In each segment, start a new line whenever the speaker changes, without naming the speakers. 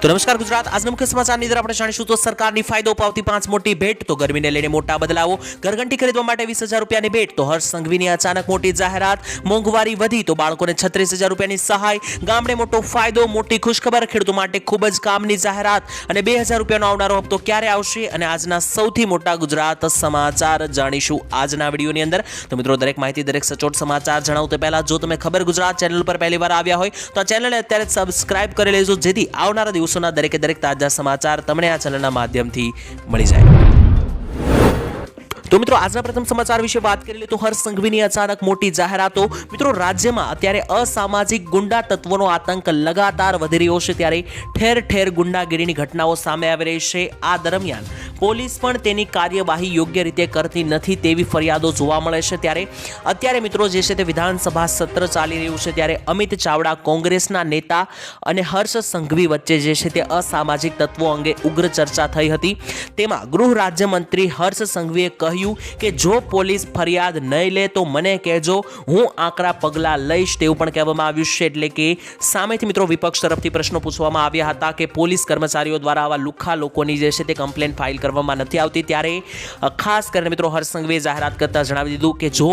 તો નમસ્કાર ગુજરાત, આજના મુખ્ય સમાચારની અંદર આપણે જાણીશું તો સરકારની ફાયદો અપાવતી પાંચ મોટી ભેટ, તો ગરમીને લઈને મોટા બદલાવો, ઘરઘંટી ખરીદવા માટે વીસ હજાર રૂપિયાની ભેટ, તો હર્ષ સંઘવીની અચાનક મોટી જાહેરાત, મોંઘવારી વધી, તો બાળકોને છત્રીસ હજાર રૂપિયાની સહાય, ગામડે મોટો ફાયદો, મોટી ખુશખબર, ખેડૂતો માટે ખૂબ જ કામની જાહેરાત અને બે હજાર રૂપિયાનો આવનારો હપ્તો ક્યારે આવશે? અને આજના સૌથી મોટા ગુજરાત સમાચાર જાણીશું આજના વિડીયોની અંદર. તો મિત્રો, દરેક માહિતી, દરેક સચોટ સમાચાર જણાવું તે પહેલાં, જો તમે ખબર ગુજરાત ચેનલ પર પહેલી વાર આવ્યા હોય, તો આ ચેનલને અત્યારે સબસ્ક્રાઇબ કરી લેજો, જેથી આવનારા દિવસોના દરેકે દરેક તાજા સમાચાર તમને આ ચેનલના માધ્યમથી મળી જાય. તો મિત્રો, આજના પ્રથમ સમાચાર વિશે વાત કરી લે તો હર્ષ સંઘવીની અચાનક મોટી જાહેરાતો. મિત્રો, રાજ્યમાં અત્યારે અસામાજિક ગુંડા તત્વોનો આતંક લગાતાર વધી રહ્યો છે ત્યારે ઠેર ઠેર ગુંડાગીરીની ઘટનાઓ સામે આવી રહી છે. આ દરમિયાન પોલીસ પણ તેની કાર્યવાહી યોગ્ય રીતે કરતી નથી તેવી ફરિયાદો જોવા મળે છે. ત્યારે અત્યારે મિત્રો, જે છે તે વિધાનસભા સત્ર ચાલી રહ્યું છે ત્યારે અમિત ચાવડા કોંગ્રેસના નેતા અને હર્ષ સંઘવી વચ્ચે જે છે તે અસામાજિક તત્વો અંગે ઉગ્ર ચર્ચા થઈ હતી. તેમાં ગૃહ રાજ્યમંત્રી હર્ષ સંઘવીએ કહ્યું કે જો પોલીસ ફરિયાદ નહીં લે તો મને કહેજો, હું આકરા પગલાં લઈશ તેવું પણ કહેવામાં આવ્યું છે. એટલે કે સામેથી મિત્રો વિપક્ષ તરફથી પ્રશ્નો પૂછવામાં આવ્યા હતા કે પોલીસ કર્મચારીઓ દ્વારા આવા લુખ્ખા લોકોની જે છે તે કમ્પ્લેન ફાઇલ કરવામાં નથી આવતી. ત્યારે ખાસ કરીને મિત્રો હર્ષ જાહેરાત કરતા જણાવી દીધું કે જો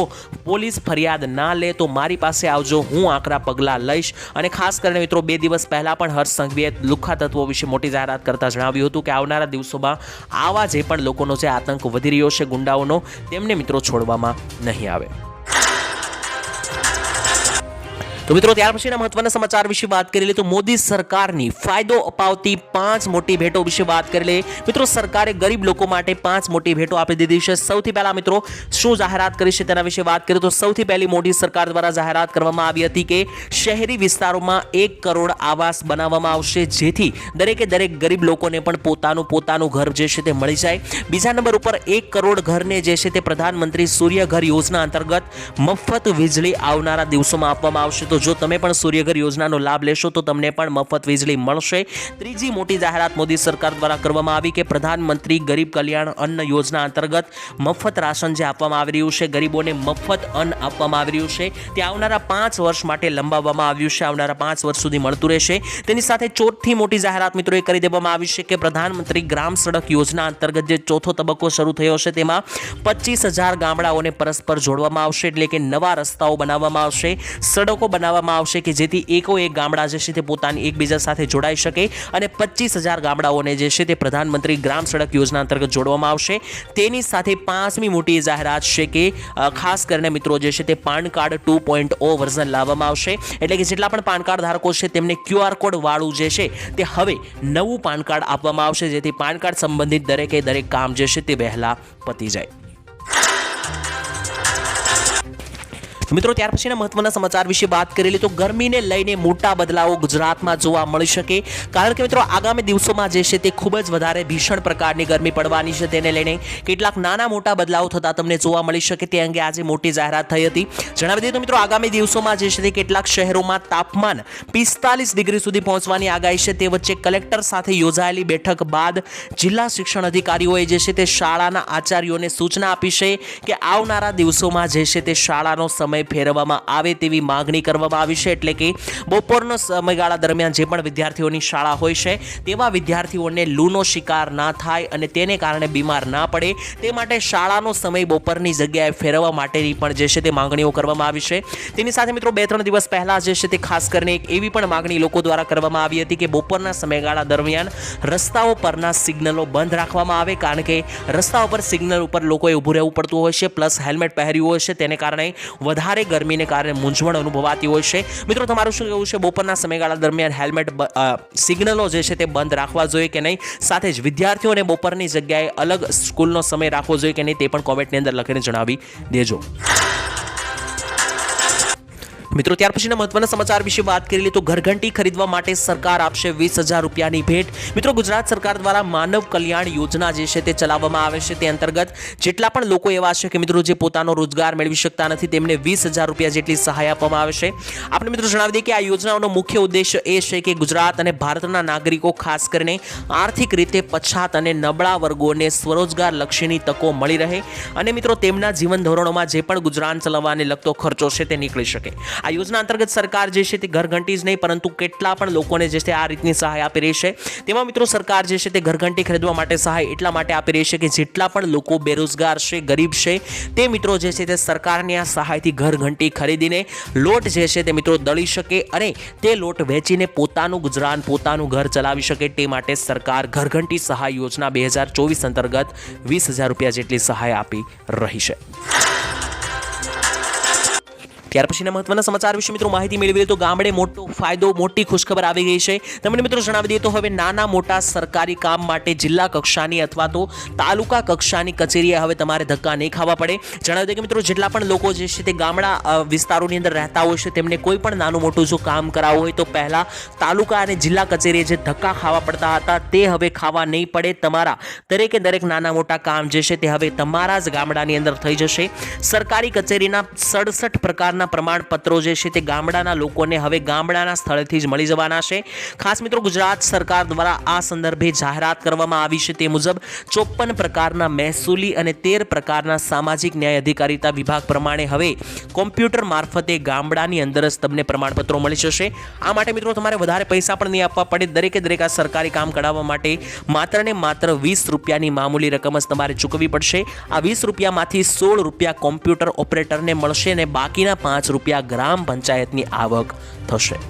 પોલીસ ફરિયાદ ના લે તો મારી પાસે આવજો, હું આકરા પગલાં લઈશ. અને ખાસ કરીને મિત્રો બે દિવસ પહેલાં પણ હર્ષ લુખ્ખા તત્વો વિશે મોટી જાહેરાત કરતાં જણાવ્યું હતું કે આવનારા દિવસોમાં આવા જે પણ લોકોનો જે આતંક વધી રહ્યો છે ગુંડાઓનો તેમને મિત્રો છોડવામાં નહીં આવે. તો મિત્રો, ત્યાર પછીના મહત્વના સમાચાર વિશે વાત કરી લે તો મોદી સરકારની ફાયદો અપાવતી પાંચ મોટી ભેટો વિશે વાત કરી લે મિત્રો, સરકારે ગરીબ લોકો માટે પાંચ મોટી ભેટો આપી દીધી છે. સૌથી પહેલા મિત્રો, શું જાહેરાત કરી છે તેના વિશે વાત કરીએ તો સૌથી પહેલી મોદી સરકાર દ્વારા જાહેરાત કરવામાં આવી હતી કે શહેરી વિસ્તારોમાં એક કરોડ આવાસ બનાવવામાં આવશે, જેથી દરેકે દરેક ગરીબ લોકોને પણ પોતાનું પોતાનું ઘર જે છે તે મળી જાય. બીજા નંબર ઉપર એક કરોડ ઘરને જે છે તે પ્રધાનમંત્રી સૂર્ય ઘર યોજના અંતર્ગત મફત વીજળી આવનારા દિવસોમાં આપવામાં આવશે. તો જો તમે પણ સૂર્યઘર યોજનાનો લાભ લેશો, તો તમને પણ મફત વીજળી મળશે. ત્રીજી મોટી જાહેરાત મોદી સરકાર દ્વારા કરવામાં આવી કે પ્રધાનમંત્રી ગરીબ કલ્યાણ અન્ન યોજના અંતર્ગત મફત રાશન જે આપવામાં આવી રહ્યું છે, ગરીબોને મફત અન્ન આપવામાં આવી રહ્યું છે. તે આવનારા પાંચ વર્ષ માટે લંબાવવામાં આવ્યું છે, આવનારા પાંચ વર્ષ સુધી મળતું રહેશે. તેની સાથે ચોથી મોટી જાહેરાત મિત્રોએ કરી દેવામાં આવી છે કે પ્રધાનમંત્રી ગ્રામ સડક યોજના અંતર્ગત જે ચોથો તબક્કો શરૂ થયો છે, તેમાં પચીસ હજાર ગામડાઓને પરસ્પર જોડવામાં આવશે, એટલે કે નવા રસ્તાઓ બનાવવામાં આવશે. સડકો બનાવવામાં આવશે કે જેથી એકો એક ગામડા જે છે તે પોતાની એકબીજા સાથે જોડાઈ શકે અને પચીસ હજાર ગામડાઓને જે છે તે પ્રધાનમંત્રી ગ્રામ સડક યોજના અંતર્ગત જોડવામાં આવશે. તેની સાથે પાંચમી મોટી જાહેરાત છે કે ખાસ કરીને મિત્રો જે છે તે PAN card two point O version લાવવામાં આવશે. એટલે કે જેટલા પણ પાન કાર્ડ ધારકો છે તેમને ક્યુઆર કોડ વાળું જે છે તે હવે નવું પાન કાર્ડ આપવામાં આવશે. જેથી પાન કાર્ડ સંબંધિત દરેકે દરેક કામ જે છે તે વહેલા પતી જાય. મિત્રો, ત્યાર પછીના મહત્વના સમાચાર વિશે વાત કરી લે તો ગરમીને લઈને મોટા બદલાવો ગુજરાતમાં જોવા મળી શકે. કારણ કે મિત્રો, આગામી દિવસોમાં જે છે તે ખૂબ જ વધારે ભીષણ પ્રકારની ગરમી પડવાની છે. તેને લઈને કેટલાક નાના મોટા બદલાવો થતા તમને જોવા મળી શકે. તે અંગે આજે મોટી જાહેરાત થઈ હતી. જણાવી દઈએ તો મિત્રો, આગામી દિવસોમાં જે છે તે કેટલાક શહેરોમાં તાપમાન પિસ્તાલીસ ડિગ્રી સુધી પહોંચવાની આગાહી છે. તે વચ્ચે કલેક્ટર સાથે યોજાયેલી બેઠક બાદ જિલ્લા શિક્ષણ અધિકારીઓએ જે છે તે શાળાના આચાર્યોને સૂચના આપી છે કે આવનારા દિવસોમાં જે છે તે શાળાનો સમય ફેરવવામાં આવે તેવી માગણી કરવામાં આવી છે. એટલે કે બપોરનો સમયગાળા દરમિયાન જે પણ વિદ્યાર્થીઓની શાળા હોય છે, તેવા વિદ્યાર્થીઓને લૂનો શિકાર ના થાય અને તેને કારણે બીમાર ના પડે. તે માટે શાળાનો સમય બપોરની જગ્યાએ ફેરવવા માટેની પણ જે છે તે માંગણીઓ કરવામાં આવી છે. તેની સાથે મિત્રો બે ત્રણ દિવસ પહેલાં જે છે તે ખાસ કરીને એક એવી પણ માગણી લોકો દ્વારા કરવામાં આવી હતી કે બપોરના સમયગાળા દરમિયાન રસ્તાઓ પરના સિગ્નલો બંધ રાખવામાં આવે, કારણ કે રસ્તા ઉપર સિગ્નલ ઉપર લોકોએ ઊભું રહેવું પડતું હોય છે, પ્લસ હેલ્મેટ પહેર્યું હોય છે. તેને કારણે વધારે ગરમીને કારણે મૂંઝવણ અનુભવાતી હોય છે. મિત્રો, તમારું શું કહેવું છે? બપોરના સમયગાળા દરમિયાન હેલ્મેટ સિગ્નલો જે છે તે બંધ રાખવા જોઈએ કે નહીં? સાથે જ વિદ્યાર્થીઓને બપોરની જગ્યાએ અલગ સ્કૂલનો સમય રાખવો જોઈએ કે નહીં તે પણ કોમેન્ટની અંદર લખીને જણાવી દેજો. મિત્રો, ત્યાર પછીના મહત્વના સમાચાર વિશે વાત કરી લે તો ઘરઘંટી ખરીદવા માટે સરકાર આપશે વીસ હજાર રૂપિયાની ભેટ. મિત્રો, ગુજરાત સરકાર દ્વારા માનવ કલ્યાણ યોજના જે છે તે ચલાવવામાં આવે છે તે અંતર્ગત જેટલા પણ લોકો એવા છે કે મિત્રો, જે પોતાનો રોજગાર મેળવી શકતા નથી, તેમને વીસ હજાર રૂપિયા જેટલી સહાય આપવામાં આવે છે. આપણે મિત્રો જણાવી દઈએ કે આ યોજનાઓનો મુખ્ય ઉદ્દેશ એ છે કે ગુજરાત અને ભારતના નાગરિકો, ખાસ કરીને આર્થિક રીતે પછાત અને નબળા વર્ગોને સ્વરોજગાર લક્ષીની તકો મળી રહે અને મિત્રો, તેમના જીવન ધોરણોમાં જે પણ ગુજરાન ચલાવવાને લગતો ખર્ચો છે તે નીકળી શકે. આ યોજના અંતર્ગત સરકાર જે છે તે ઘરઘંટી જ નહીં, પરંતુ કેટલા પણ લોકોને જે છે આ રીતની સહાય આપી રહી છે. તેમાં મિત્રો સરકાર જે છે તે ઘરઘંટી ખરીદવા માટે સહાય એટલા માટે આપી રહી છે કે જેટલા પણ લોકો બેરોજગાર છે, ગરીબ છે, તે મિત્રો જે છે તે સરકારની આ સહાયથી ઘરઘંટી ખરીદીને લોટ જે છે તે મિત્રો દળી શકે અને તે લોટ વેચીને પોતાનું ગુજરાન, પોતાનું ઘર ચલાવી શકે તે માટે સરકાર ઘરઘંટી સહાય યોજના બે હજાર ચોવીસ અંતર્ગત વીસ હજાર રૂપિયા જેટલી સહાય આપી રહી છે. ત્યાર પછીના મહત્વના સમાચાર વિશે મિત્રો માહિતી મેળવી તો ગામડે મોટો ફાયદો, મોટી ખુશખબર આવી ગઈ છે. તમને મિત્રો જણાવી દઈએ તો હવે નાના મોટા સરકારી કામ માટે જિલ્લા કક્ષાની અથવા તો તાલુકા કક્ષાની કચેરીએ હવે તમારે ધક્કા નહીં ખાવા પડે. જણાવી દઈએ કે મિત્રો જેટલા પણ લોકો જે છે તે ગામડા વિસ્તારોની અંદર રહેતા હોય છે, તેમને કોઈ પણ નાનું મોટું જો કામ કરાવવું હોય તો પહેલાં તાલુકા અને જિલ્લા કચેરીએ જે ધક્કા ખાવા પડતા હતા તે હવે ખાવા નહીં પડે. તમારા દરેકે દરેક નાના મોટા કામ જે છે તે હવે તમારા જ ગામડાની અંદર થઈ જશે. સરકારી કચેરીના સડસઠ પ્રકારના પ્રમાણપત્રો જે છે તે ગામડાના લોકોને હવે ગામડાના સ્થળેથી જ મળી જવાના છે. ખાસ મિત્રો, ગુજરાત સરકાર દ્વારા આ સંદર્ભે જાહેરાત કરવામાં આવી છે તે મુજબ ચોપન પ્રકારના મહેસૂલી અને તેર પ્રકારના સામાજિક ન્યાય અધિકારીતા વિભાગ પ્રમાણે હવે કોમ્પ્યુટર મારફતે ગામડાની અંદર જ તમને પ્રમાણપત્રો મળી જશે. આ માટે મિત્રો, તમારે વધારે પૈસા પણ નહીં આપવા પડે. દરેકે દરેક આ સરકારી કામ કઢાવવા માટે માત્ર ને માત્ર વીસ રૂપિયાની મામૂલી રકમ જ તમારે ચૂકવવી પડશે. આ વીસ રૂપિયામાંથી સોળ રૂપિયા કોમ્પ્યુટર ઓપરેટરને મળશે અને બાકીના પાંચ રૂપિયા ગ્રામ પંચાયતની આવક થશે.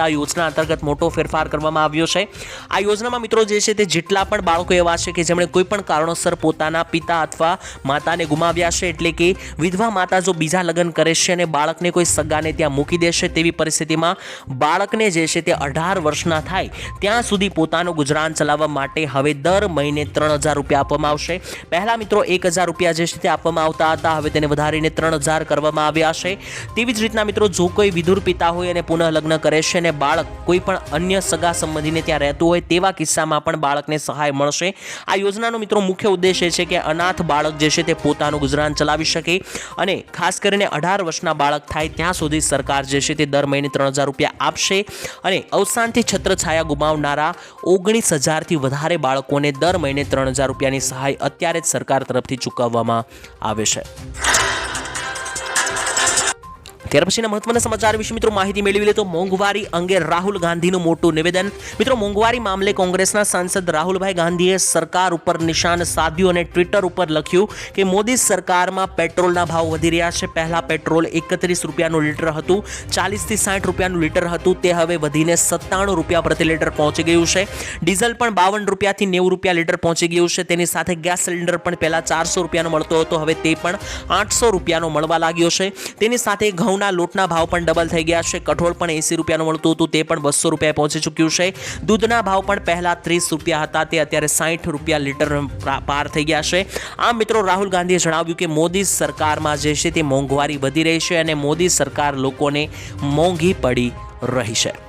આ યોજના અંતર્ગત મોટો ફેરફાર કરવામાં આવ્યો છે. આ યોજનામાં મિત્રો જે છે તે જેટલા પણ બાળકો એવા છે કે જેમણે કોઈ પણ કારણોસર પોતાના પિતા અથવા માતાને ગુમાવ્યા છે એટલે કે વિધવા માતા જો બીજા લગ્ન કરે છે અને બાળકને કોઈ સગાને ત્યાં મૂકી દેશે તેવી પરિસ્થિતિમાં બાળકને જે છે તે અઢાર વર્ષના થાય ત્યાં સુધી પોતાનું ગુજરાન ચલાવવા માટે હવે દર મહિને ત્રણ હજાર રૂપિયા આપવામાં આવશે. પહેલાં મિત્રો એક હજાર રૂપિયા જે છે તે આપવામાં આવતા હતા, હવે તેને વધારીને ત્રણ હજાર કરવામાં આવ્યા છે. તેવી જ રીતના મિત્રો જો કોઈ વિધુર પિતા હોય અને પુનઃ લગ્ન કરે છે અને બાળક કોઈ પણ અન્ય સગા સંબંધીને ત્યાં રહેતું હોય તેવા કિસ્સામાં પણ બાળકને સહાય મળશે. આ યોજનાનો મિત્રો મુખ્ય ઉદ્દેશ એ છે કે અનાથ બાળક જે છે તે પોતાનું ગુજરાન ચલાવી શકે અને ખાસ કરીને અઢાર વર્ષના બાળક થાય ત્યાં સુધી સરકાર જે છે તે દર મહિને ત્રણ હજાર રૂપિયા આપશે અને અવસાનથી છત્રછાયા ગુમાવનારા ઓગણીસ હજારથી વધારે બાળકોને દર મહિને ત્રણ હજાર રૂપિયાની સહાય અત્યારે જ સરકાર તરફથી ચૂકવવામાં આવે છે. ત્યાર પછીના મહત્વના સમાચાર વિશે મિત્રો માહિતી મેળવી લે તો મોંઘવારી અંગે રાહુલ ગાંધીનું મોટું નિવેદન. મિત્રો, મોંઘવારી મામલે કોંગ્રેસના સાંસદ રાહુલભાઈ ગાંધીએ સરકાર ઉપર નિશાન સાધ્યું અને ટ્વિટર ઉપર લખ્યું કે મોદી સરકારમાં પેટ્રોલના ભાવ વધી રહ્યા છે. પહેલા પેટ્રોલ એકત્રીસ રૂપિયાનું લીટર હતું, ચાલીસથી સાઠ રૂપિયાનું લીટર હતું, તે હવે વધીને સત્તાણું રૂપિયા પ્રતિ લીટર પહોંચી ગયું છે. ડીઝલ પણ બાવન રૂપિયાથી નેવું રૂપિયા લીટર પહોંચી ગયું છે. તેની સાથે ગેસ સિલિન્ડર પણ પહેલાં ચારસો રૂપિયાનો મળતો હતો, હવે તે પણ આઠસો રૂપિયાનો મળવા લાગ્યો છે. તેની સાથે ઘઉંના લોટના ભાવ પણ ડબલ થઈ ગયા છે. કઠોળ પણ એંસી રૂપિયાનું મળતું હતું, તે પણ બસો રૂપિયા પહોંચી ચૂક્યું છે. દૂધના ભાવ પણ પહેલા ત્રીસ રૂપિયા હતા, તે અત્યારે સાઠ રૂપિયા લીટર પાર થઈ ગયા છે. આમ મિત્રો, રાહુલ ગાંધીએ જણાવ્યું કે મોદી સરકારમાં જે છે તે મોંઘવારી વધી રહી છે અને મોદી સરકાર લોકોને મોંઘી પડી રહી છે.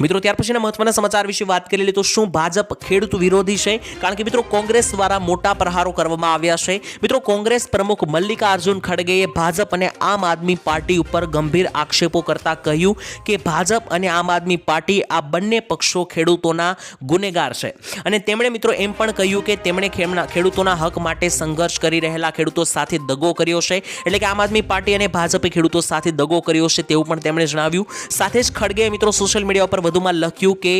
મિત્રો, ત્યાર પછીના મહત્વના સમાચાર વિશે વાત કરી લઈએ તો શું ભાજપ ખેડૂત વિરોધી છે? કારણ કે મિત્રો, કોંગ્રેસ દ્વારા મોટા પ્રહારો કરવામાં આવ્યા છે. મિત્રો, કોંગ્રેસ પ્રમુખ મલ્લિકાર્જુન ખડગેએ ભાજપ અને આમ આદમી પાર્ટી ઉપર ગંભીર આક્ષેપો કરતા કહ્યું કે ભાજપ અને આમ આદમી પાર્ટી આ બંને પક્ષો ખેડૂતોના ગુનેગાર છે. અને તેમણે મિત્રો એમ પણ કહ્યું કે તેમણે ખેડૂતોના હક માટે સંઘર્ષ કરી રહેલા ખેડૂતો સાથે દગો કર્યો છે. એટલે કે આમ આદમી પાર્ટી અને ભાજપે ખેડૂતો સાથે દગો કર્યો છે તેવું પણ તેમણે જણાવ્યું. સાથે જ ખડગે મિત્રો, સોશિયલ મીડિયા ઉપર વધુમાં લખ્યું કે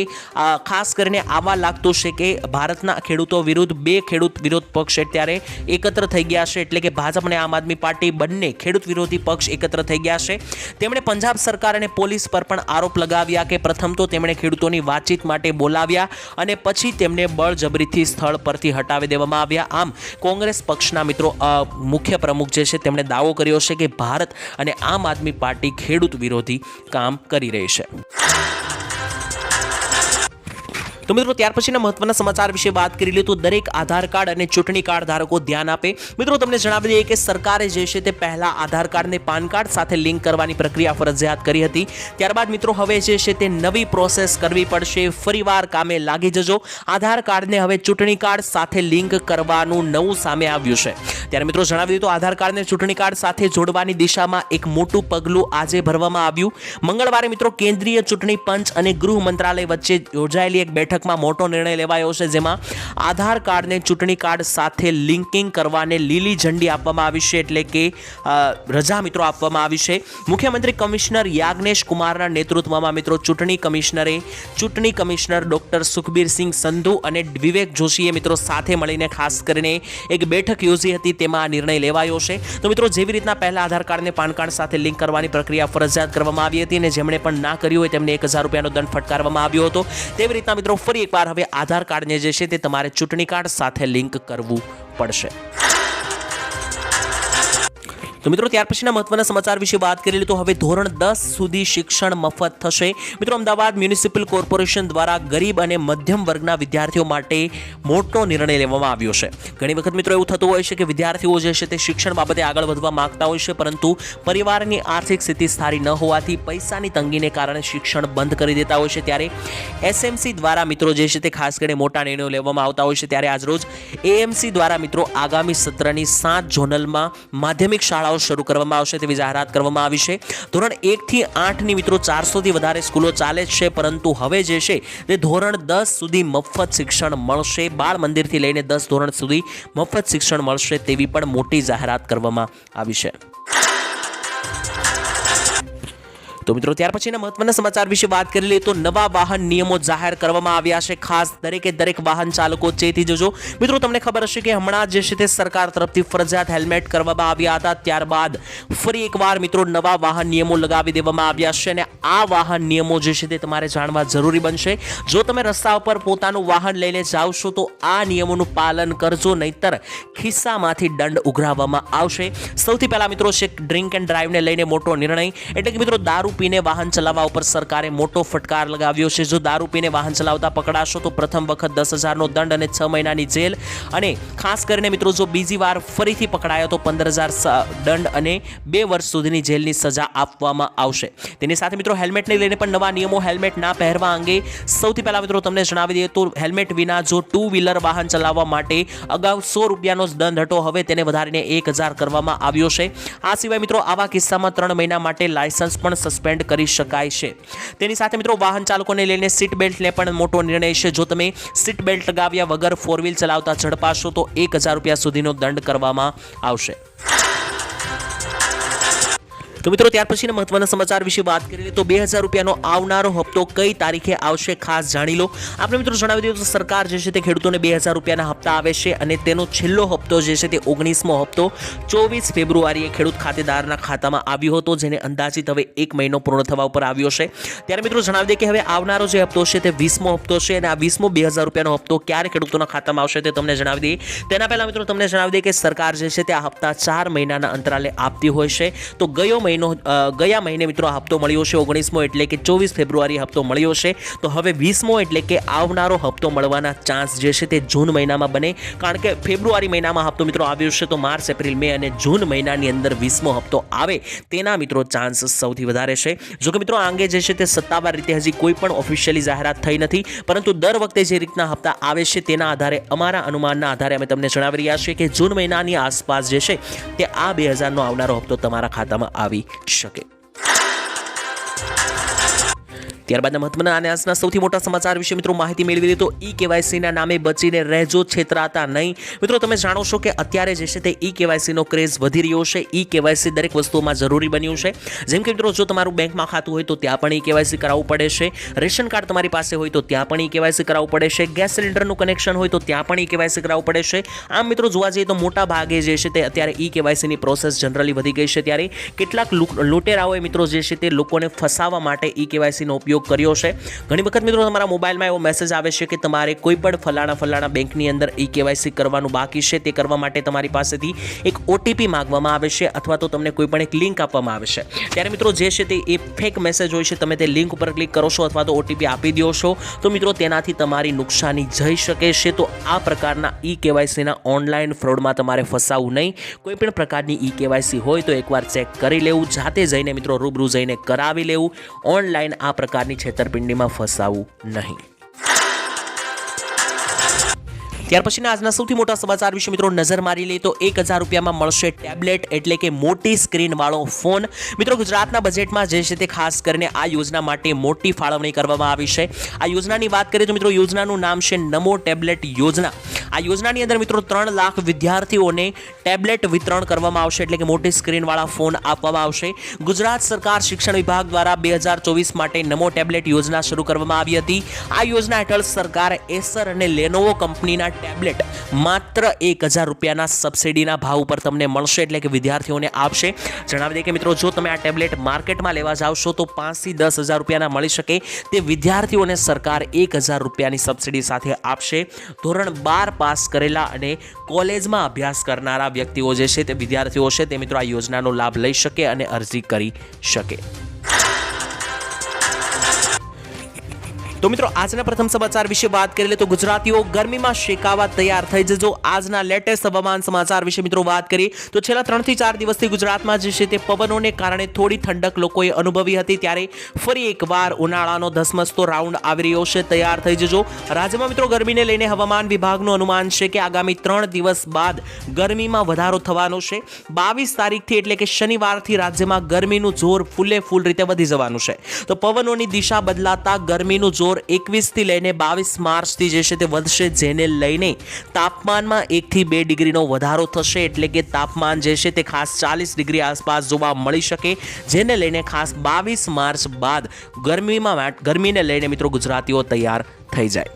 ખાસ કરીને આવા લાગતું છે કે ભારતના ખેડૂતો વિરુદ્ધ બે ખેડૂત વિરોધ પક્ષ અત્યારે એકત્ર થઈ ગયા છે. એટલે કે ભાજપ અને આમ આદમી પાર્ટી બંને ખેડૂત વિરોધી પક્ષ એકત્ર થઈ ગયા છે. તેમણે પંજાબ સરકાર અને પોલીસ પર પણ આરોપ લગાવ્યા કે પ્રથમ તો તેમણે ખેડૂતોની વાતચીત માટે બોલાવ્યા અને પછી તેમને બળજબરીથી સ્થળ પરથી હટાવી દેવામાં આવ્યા. આમ, કોંગ્રેસ પક્ષના મિત્રો મુખ્ય પ્રમુખ જે છે તેમણે દાવો કર્યો છે કે ભારત અને આમ આદમી પાર્ટી ખેડૂત વિરોધી કામ કરી રહી છે. તો મિત્રો, ત્યાર પછીના મહત્વના સમાચાર વિશે વાત કરી લઈએ તો દરેક આધાર કાર્ડ અને ચૂંટણી કાર્ડ ધારકો ધ્યાન આપે. મિત્રો, તમને જણાવી દઈએ કે સરકારે જે છે તે પહેલા આધાર કાર્ડને પાન કાર્ડ સાથે લિંક કરવાની પ્રક્રિયા ફરજિયાત કરી હતી. ત્યારબાદ મિત્રો, હવે જે છે તે નવી પ્રોસેસ કરવી પડશે. ફરીવાર કામે લાગી જજો. આધાર કાર્ડને હવે ચૂંટણી કાર્ડ સાથે લિંક કરવાનું નવું સામે આવ્યું છે. ત્યારે મિત્રો, જણાવી દીધું આધાર કાર્ડને ચૂંટણી કાર્ડ સાથે જોડવાની દિશામાં એક મોટું પગલું આજે ભરવામાં આવ્યું. મંગળવારે મિત્રો, કેન્દ્રીય ચૂંટણી પંચ અને ગૃહ મંત્રાલય વચ્ચે યોજાયેલી એક બેઠક બેઠકમાં મોટો નિર્ણય લેવાયો છે, જેમાં આધાર કાર્ડને ચૂંટણી કાર્ડ સાથે લિંકિંગ કરવાને લીલી ઝંડી આપવામાં આવી છે, એટલે કે રજા મિત્રો આપવામાં આવી છે. મુખ્યમંત્રી કમિશનર યાજ્ઞેશ કુમારના નેતૃત્વમાં મિત્રો ચૂંટણી કમિશનરે ચૂંટણી કમિશનર ડોક્ટર સુખબીરસિંહ સંધુ અને વિવેક જોશીએ મિત્રો સાથે મળીને ખાસ કરીને એક બેઠક યોજી હતી, તેમાં આ નિર્ણય લેવાયો છે. તો મિત્રો જેવી રીતના પહેલા આધાર કાર્ડને પાન કાર્ડ સાથે લિંક કરવાની પ્રક્રિયા ફરજિયાત કરવામાં આવી હતી અને જેમણે પણ ના કર્યું હોય તેમને એક હજાર રૂપિયાનો દંડ ફટકારવામાં આવ્યો હતો. તેવી રીતના મિત્રો ફરી એકવાર હવે આધાર કાર્ડને જે છે તે તમારે ચૂંટણી કાર્ડ સાથે લિંક કરવું પડશે. તો મિત્રો, ત્યાર પછીના મહત્વના સમાચાર વિશે વાત કરી લે તો હવે ધોરણ દસ સુધી શિક્ષણ મફત થશે. મિત્રો, અમદાવાદ મ્યુનિસિપલ કોર્પોરેશન દ્વારા ગરીબ અને મધ્યમ વર્ગના વિદ્યાર્થીઓ માટે મોટો નિર્ણય લેવામાં આવ્યો છે. ઘણી વખત મિત્રો, એવું થતું હોય છે કે વિદ્યાર્થીઓ જે છે તે શિક્ષણ બાબતે આગળ વધવા માંગતા હોય છે, પરંતુ પરિવારની આર્થિક સ્થિતિ સારી ન હોવાથી પૈસાની તંગીને કારણે શિક્ષણ બંધ કરી દેતા હોય છે. ત્યારે એસએમસી દ્વારા મિત્રો જે છે તે ખાસ કરીને મોટા નિર્ણયો લેવામાં આવતા હોય છે. ત્યારે આજરોજ એએમસી દ્વારા મિત્રો આગામી સત્રની સાત ઝોનલમાં માધ્યમિક શાળાઓ શરૂ કરવામાં આવશે, તેવી જાહેરાત કરવામાં આવી છે. ધોરણ એકથી આઠની મિત્રો ચારસોથી વધારે સ્કૂલો ચાલે છે, પરંતુ હવે જે છે, તે ધોરણ દસ સુધી મફત શિક્ષણ મળશે. બાળ મંદિરથી લઈને દસ ધોરણ સુધી મફત શિક્ષણ મળશે, તેવી પણ મોટી જાહેરાત કરવામાં આવી છે. તો મિત્રો, ત્યાર પછીના મહત્વના સમાચાર વિશે વાત કરી લઈએ તો નવા વાહન નિયમો જાહેર કરવામાં આવ્યા છે. ખાસ દરેકે દરેક વાહન ચાલકો ચેતી જજો. મિત્રો, તમને ખબર હશે કે હમણાં જે છે તે સરકાર તરફથી ફરજિયાત હેલ્મેટ કરવામાં આવ્યા હતા. ત્યારબાદ ફરી એકવાર મિત્રો, નવા વાહન નિયમો લગાવી દેવામાં આવ્યા છે અને આ વાહન નિયમો જે છે તે તમારે જાણવા જરૂરી બનશે. જો તમે રસ્તા ઉપર પોતાનું વાહન લઈને જાઓ છો, તો આ નિયમોનું પાલન કરજો. નહીતર ખિસ્સામાંથી દંડ ઉઘરાવવામાં આવશે. સૌથી પહેલા મિત્રો છે ડ્રિંક એન્ડ ડ્રાઈવને લઈને મોટો નિર્ણય. એટલે કે મિત્રો, દારૂ પીને વાહન ચલાવવા ઉપર સરકારે મોટો ફટકાર લગાવ્યો છે. જો દારૂ પીને વાહન ચલાવતા પકડાશો તો પ્રથમ વખત દસ હજારનો દંડ અને છ મહિનાની જેલ અને ખાસ કરીને મિત્રો જો બીજી વાર ફરીથી પકડાયો તો પંદર હજાર દંડ અને બે વર્ષ સુધીની જેલની સજા આપવામાં આવશે. તેની સાથે મિત્રો હેલ્મેટને લઈને પણ નવા નિયમો હેલ્મેટ ના પહેરવા અંગે સૌથી પહેલાં મિત્રો તમને જણાવી દઈએ તો હેલ્મેટ વિના જો ટુ વ્હીલર વાહન ચલાવવા માટે અગાઉ સો રૂપિયાનો દંડ હતો. હવે તેને વધારીને એક હજાર કરવામાં આવ્યો છે. આ સિવાય મિત્રો આવા કિસ્સામાં ત્રણ મહિના માટે લાયસન્સ પણ સસ્પેન્ડ કરી શકાય છે. તેની સાથે મિત્રો વાહન ચાલકોને લઈને સીટ બેલ્ટને પણ મોટો નિર્ણય છે. જો તમે સીટ બેલ્ટ લગાવ્યા વગર ફોર વ્હીલ ચલાવતા ઝડપાશો તો એક હજાર રૂપિયા સુધીનો દંડ કરવામાં આવશે. તો મિત્રો, ત્યાર પછીના મહત્વના સમાચાર વિશે વાત કરીએ તો બે હજાર રૂપિયાનો આવનારો હપ્તો કઈ તારીખે આવશે ખાસ જાણી લો. આપણે મિત્રો જણાવી દઈએ તો સરકાર જે છે તે ખેડૂતોને બે હજાર રૂપિયાના હપ્તા આવે છે અને તેનો છેલ્લો હપ્તો જે છે તે ઓગણીસમો હપ્તો ચોવીસ ફેબ્રુઆરીએ ખેડૂત ખાતેદારના ખાતામાં આવ્યો હતો, જેને અંદાજિત હવે એક મહિનો પૂર્ણ થવા ઉપર આવ્યો છે. ત્યારે મિત્રો જણાવી દઈએ કે હવે આવનારો જે હપ્તો છે તે વીસમો હપ્તો છે અને આ વીસમો બે હજાર રૂપિયાનો હપ્તો ક્યારે ખેડૂતોના ખાતામાં આવશે તે તમને જણાવી દઈએ. તેના પહેલા મિત્રો તમને જણાવી દઈએ કે સરકાર જે છે તે આ હપ્તા ચાર મહિનાના અંતરાલે આપતી હોય છે. તો ગયો મહિનો અ, ગયા મહિને મિત્રો હપ્તો મળ્યો છે ઓગણીસમો એટલે કે ચોવીસ ફેબ્રુઆરી હપ્તો મળ્યો છે. તો હવે વીસમો એટલે કે આવનારો હપ્તો મળવાના ચાન્સ જે છે તે જૂન મહિનામાં બને. કારણ કે ફેબ્રુઆરી મહિનામાં હપ્તો મિત્રો આવ્યો છે તો માર્ચ એપ્રિલ મે અને જૂન મહિનાની અંદર વીસમો હપ્તો આવે તેના મિત્રો ચાન્સ સૌથી વધારે છે. જો કે મિત્રો આ અંગે જે છે તે સત્તાવાર રીતે હજી કોઈ પણ ઓફિશિયલી જાહેરાત થઈ નથી પરંતુ દર વખતે જે રીતના હપ્તા આવે છે તેના આધારે અમારા અનુમાનના આધારે અમે તમને જણાવી રહ્યા છીએ કે જૂન મહિનાની આસપાસ જે છે તે આ બે હજારનો આવનારો હપ્તો તમારા ખાતામાં આવી શકે ત્યારબાદના મહત્વના અને આજના સૌથી મોટા સમાચાર વિશે મિત્રો માહિતી મેળવી લઈએ તો ઈ કેવાયસીના નામે બચીને રહેજો, છેતરાતા નહીં. મિત્રો, તમે જાણો છો કે અત્યારે જે છે તે ઈ કેવાયસીનો ક્રેઝ વધી રહ્યો છે. ઈ કેવાયસી દરેક વસ્તુમાં જરૂરી બન્યું છે. જેમ કે મિત્રો, જો તમારું બેંકમાં ખાતું હોય તો ત્યાં પણ ઈ કેવાયસી કરાવવું પડે છે. રેશન કાર્ડ તમારી પાસે હોય તો ત્યાં પણ ઈ કેવાયસી કરાવવું પડે છે. ગેસ સિલિન્ડરનું કનેક્શન હોય તો ત્યાં પણ ઈ કેવાયસી કરાવવું પડે છે. આમ મિત્રો, જોવા જઈએ તો મોટા ભાગે જે છે તે અત્યારે ઈ કેવાયસીની પ્રોસેસ જનરલી વધી ગઈ છે ત્યારે. કેટલાક લૂ- લૂંટેરાઓએ મિત્રો જે છે તે લોકોને ફસાવવા માટે ઈ કેવાયસીનો ઉપયોગ કર્યો છે. ઘણી વખત મિત્રો તમારા મોબાઈલમાં એવો મેસેજ આવે છે કે તમારે કોઈ પણ ફલાણા ફલાણા બેંકની અંદર ઈ કેવાયસી કરવાનું બાકી છે. તે કરવા માટે તમારી પાસેથી એક ઓટીપી માંગવામાં આવે છે અથવા તો તમને કોઈ પણ એક લિંક આપવામાં આવે છે. ત્યારે મિત્રો જે છે તે એ ફેક મેસેજ હોય છે, તમે તે લિંક ઉપર ક્લિક કરો છો અથવા તો ઓટીપી આપી દો છો, તો મિત્રો તેનાથી તમારી નુકસાની જઈ શકે છે. તો આ પ્રકારના ઈ કેવાયસીના ઓનલાઈન ફ્રોડમાં તમારે ફસાવવું નહીં. કોઈ પણ પ્રકારની ઈ કેવાયસી હોય તો એકવાર ચેક કરી લેવું, જાતે જઈને મિત્રો રૂબરૂ જઈને કરાવી લેવું. ઓનલાઈન આ પ્રકારની છેતરપિંડીમાં ફસાવવું નહીં. ત્યાર પછીના આજના સૌથી મોટા સમાચાર વિશે મિત્રો નજર મારી લઈએ તો એક હજાર રૂપિયામાં મળશે ટેબ્લેટ એટલે કે મોટી સ્ક્રીન વાળો ફોન. મિત્રો ગુજરાતના બજેટમાં જે છે તે ખાસ કરીને આ યોજના માટે મોટી ફાળવણી કરવામાં આવી છે. આ યોજનાની વાત કરીએ તો મિત્રો યોજનાનું નામ છે નમો ટેબ્લેટ યોજના. આ યોજનાની અંદર મિત્રો ત્રણ લાખ વિદ્યાર્થીઓને ટેબ્લેટ વિતરણ કરવામાં આવશે, એટલે કે મોટી સ્ક્રીનવાળા ફોન આપવામાં આવશે. ગુજરાત સરકાર શિક્ષણ વિભાગ દ્વારા બે હજાર ચોવીસ માટે નમો ટેબ્લેટ યોજના શરૂ કરવામાં આવી હતી. આ યોજના હેઠળ સરકાર એસર અને લેનોવો કંપનીના ટેબ્લેટ માત્ર એક હજાર રૂપિયાના સબસિડીના ભાવ ઉપર તમને મળશે, એટલે કે વિદ્યાર્થીઓને આપશે. જણાવી દઈએ કે મિત્રો, જો તમે આ ટેબ્લેટ માર્કેટમાં લેવા જાવશો તો પાંચથી દસ હજાર રૂપિયાના મળી શકે તે વિદ્યાર્થીઓને સરકાર એક હજાર રૂપિયાની સબસિડી સાથે આપશે. ધોરણ બાર પાસ કરેલા અને કોલેજમાં અભ્યાસ કરનારા વ્યક્તિઓ જે છે તે વિદ્યાર્થીઓ છે તે મિત્રો આ યોજનાનો લાભ લઈ શકે અને અરજી કરી શકે. તો મિત્રો, આજના પ્રથમ સમાચાર વિશે વાત કરી લે તો ગુજરાતીઓ ગરમીમાં શેકાવા તૈયાર થઈ જજો. આજના લેટેસ્ટ હવામાન સમાચાર વિશે મિત્રો વાત કરી તો છેલ્લા ત્રણથી ચાર દિવસથી ગુજરાતમાં જે છે તે પવનોને કારણે થોડી ઠંડક લોકોએ અનુભવી હતી. ત્યારે ફરી એકવાર ઉનાળાનો ધસમસતો રાઉન્ડ આવી રહ્યો છે, તૈયાર થઈ જજો. રાજ્યમાં મિત્રો ગરમીને લઈને હવામાન વિભાગનું અનુમાન છે કે આગામી ત્રણ દિવસ બાદ ગરમીમાં વધારો થવાનો છે. બાવીસ તારીખથી એટલે કે શનિવારથી રાજ્યમાં ગરમીનું જોર ફૂલે ફૂલ રીતે વધી જવાનું છે. તો પવનોની દિશા બદલાતા ગરમીનું જોર એકવીસથી લઈને બાવીસ માર્ચથી જે છે તે વધશે, જેને લઈને તાપમાનમાં એકથી બે ડિગ્રીનો વધારો થશે. એટલે કે તાપમાન જે છે તે ખાસ ચાલીસ ડિગ્રી આસપાસ જોવા મળી શકે, જેને લઈને ખાસ બાવીસ માર્ચ બાદ ગરમીમાં ગરમીને લઈને મિત્રો ગુજરાતીઓ તૈયાર થઈ જાય.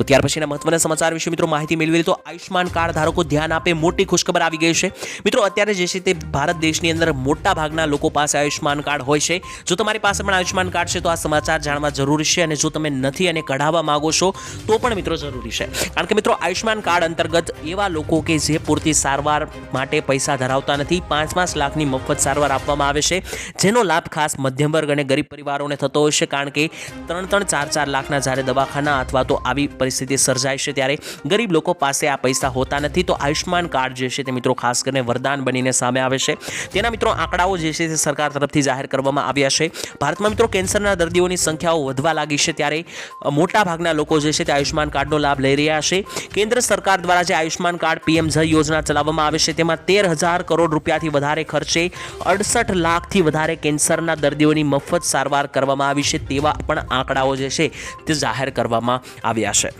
તો ત્યાર પછીના મહત્વના સમાચાર વિશે મિત્રો માહિતી મેળવી તો આયુષ્માન કાર્ડ ધારકો ધ્યાન આપે મોટી ખુશખબર આવી ગઈ છે. મિત્રો અત્યારે જે છે તે ભારત દેશની અંદર મોટા ભાગના લોકો પાસે આયુષ્માન કાર્ડ હોય છે. જો તમારી પાસે પણ આયુષ્માન કાર્ડ છે તો આ સમાચાર જાણવા જરૂરી છે અને જો તમે નથી અને કઢાવવા માગો છો તો પણ મિત્રો જરૂરી છે. કારણ કે મિત્રો આયુષ્માન કાર્ડ અંતર્ગત એવા લોકો કે જે પૂરતી સારવાર માટે પૈસા ધરાવતા નથી. પાંચ પાંચ લાખની મફત સારવાર આપવામાં આવે છે. જેનો લાભ ખાસ મધ્યમ વર્ગ અને ગરીબ પરિવારોને થતો હોય છે. કારણ કે ત્રણ ત્રણ ચાર ચાર લાખના જ્યારે દવાખાના અથવા તો આવી પરિસ્થિતિ સર્જાય છે ત્યારે ગરીબ લોકો પાસે આ પૈસા હોતા નથી તો આયુષ્માન કાર્ડ જે છે તે મિત્રો ખાસ કરીને વરદાન બનીને સામે આવે છે. તેના મિત્રો આંકડાઓ જે છે તે સરકાર તરફથી જાહેર કરવામાં આવ્યા છે. ભારતમાં મિત્રો કેન્સરના દર્દીઓની સંખ્યાઓ વધવા લાગી છે ત્યારે મોટાભાગના મોટા ભાગના લોકો જે છે તે આયુષ્માન કાર્ડનો લાભ લઈ રહ્યા છે. કેન્દ્ર સરકાર દ્વારા જે આયુષ્માન કાર્ડ પીએમ જય યોજના ચલાવવામાં આવે છે તેમાં તેર હજાર કરોડ રૂપિયાથી વધારે ખર્ચે અડસઠ લાખથી વધારે કેન્સરના દર્દીઓની મફત સારવાર કરવામાં આવી છે તેવા પણ આંકડાઓ જે છે તે જાહેર કરવામાં આવ્યા છે.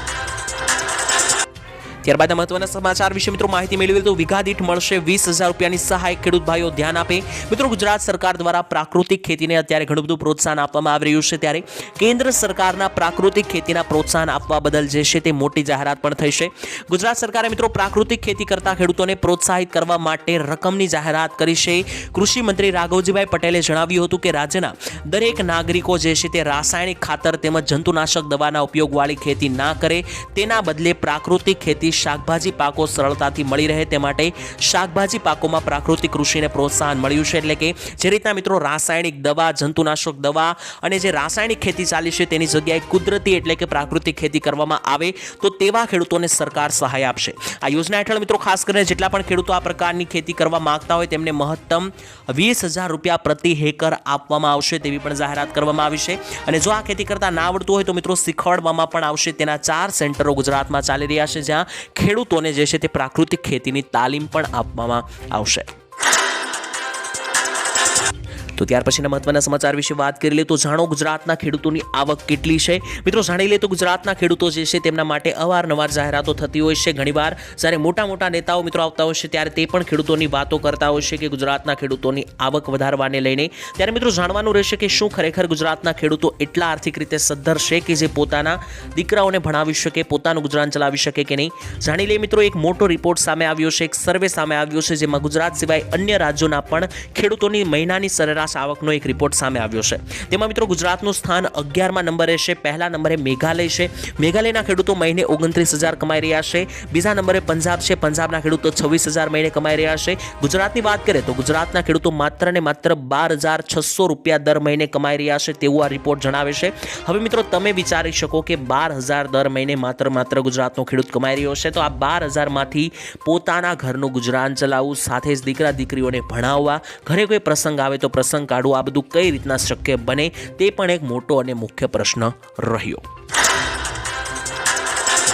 ત્યારબાદ મહત્વના સમાચાર વિશે મિત્રો માહિતી મેળવી તો વિઘા દીઠ મળશે વીસ હજાર રૂપિયાની સહાય. ખેડૂત ભાઈઓ ધ્યાન આપે. મિત્રો ગુજરાત સરકાર દ્વારા પ્રાકૃતિક ખેતીને અત્યારે ઘણું બધું પ્રોત્સાહન આપવામાં આવી રહ્યું છે. ત્યારે કેન્દ્ર સરકારના પ્રાકૃતિક ખેતીના પ્રોત્સાહન આપવા બદલ જે છે તે મોટી જાહેરાત પણ થઈ છે. ગુજરાત સરકારે મિત્રો પ્રાકૃતિક ખેતી કરતા ખેડૂતોને પ્રોત્સાહિત કરવા માટે રકમની જાહેરાત કરી છે. કૃષિ મંત્રી રાઘવજીભાઈ પટેલે જણાવ્યું હતું કે રાજ્યના દરેક નાગરિકો જે છે તે રાસાયણિક ખાતર તેમજ જંતુનાશક દવાના ઉપયોગવાળી ખેતી ના કરે. તેના બદલે પ્રાકૃતિક ખેતી શાકભાજી પાકો સરળતાથી મળી રહે તે માટે શાકભાજી પાકોમાં પ્રાકૃતિક કૃષિને પ્રોત્સાહન મળ્યું છે એટલે કે જે રીતના મિત્રો રાસાયણિક દવા, જંતુનાશક દવા અને જે રાસાયણિક ખેતી ચાલી છે તેની જગ્યાએ કુદરતી એટલે કે પ્રાકૃતિક ખેતી કરવામાં આવે તો તેવા ખેડૂતોને સરકાર સહાય આપશે. આ યોજના હેઠળ મિત્રો ખાસ કરીને જેટલા પણ ખેડૂતો આ પ્રકારની ખેતી કરવા માંગતા હોય તેમને મહત્તમ વીસ હજાર રૂપિયા પ્રતિ હેકર આપવામાં આવશે તેવી પણ જાહેરાત કરવામાં આવી છે. અને જો આ ખેતી કરતા ના આવડતું હોય તો મિત્રો શીખવાડવામાં પણ આવશે. તેના ચાર સેન્ટરો ગુજરાતમાં ચાલી રહ્યા છે જ્યાં ખેડૂતોને જે છે તે પ્રાકૃતિક ખેતીની તાલીમ પણ આપવામાં આવશે. તો ત્યાર પછીના મહત્વના સમાચાર વિશે વાત કરી લે તો જાણો ગુજરાતના ખેડૂતોની આવક કેટલી છે. મિત્રો જાણી લે તો ગુજરાતના ખેડૂતો જે છે તેમના માટે અવારનવાર જાહેરાતો થતી હોય છે. ઘણીવાર જ્યારે મોટા મોટા નેતાઓ મિત્રો આવતા હોય છે ત્યારે તે પણ ખેડૂતોની વાતો કરતા હોય છે કે ગુજરાતના ખેડૂતોની આવક વધારવાને લઈને. ત્યારે મિત્રો જાણવાનું રહેશે કે શું ખરેખર ગુજરાતના ખેડૂતો એટલા આર્થિક રીતે સદ્ધર છે કે જે પોતાના દીકરાઓને ભણાવી શકે, પોતાનું ગુજરાન ચલાવી શકે કે નહીં? જાણી લઈએ મિત્રો એક મોટો રિપોર્ટ સામે આવ્યો છે, એક સર્વે સામે આવ્યો છે જેમાં ગુજરાત સિવાય અન્ય રાજ્યોના પણ ખેડૂતોની મહિનાની સરેરાશ આવકનો એક રિપોર્ટ સામે આવ્યો છે. તેમાં મિત્રો ગુજરાતનું સ્થાન અગિયારમાં નંબરે છે, પહેલા નંબરે મેઘાલય છે. મેઘાલયના ખેડૂતો મહિને ઓગણત્રીસ હજાર કમાઈ રહ્યા છે. બીજા નંબરે પંજાબ છે, પંજાબના ખેડૂતો છવ્વીસ હજાર મહિને કમાઈ રહ્યા છે. ગુજરાતની વાત કરીએ તો ગુજરાતના ખેડૂતો માત્ર ને માત્ર બાર હજાર છસો રૂપિયા દર મહિને કમાઈ રહ્યા છે તેવું આ રિપોર્ટ જણાવે છે. હવે મિત્રો તમે વિચારી શકો કે બાર હજાર દર મહિને માત્ર માત્ર ગુજરાતનો ખેડૂત કમાઈ રહ્યો છે. તો આ બાર હજારમાંથી પોતાના ઘરનું ગુજરાન ચલાવવું, સાથે જ દીકરા દીકરીઓને ભણાવવા, ઘરે કોઈ પ્રસંગ આવે તો પ્રસંગ કાઢવું આ બધું કઈ રીતના શક્ય બને તે પણ એક મોટો અને મુખ્ય પ્રશ્ન રહ્યો.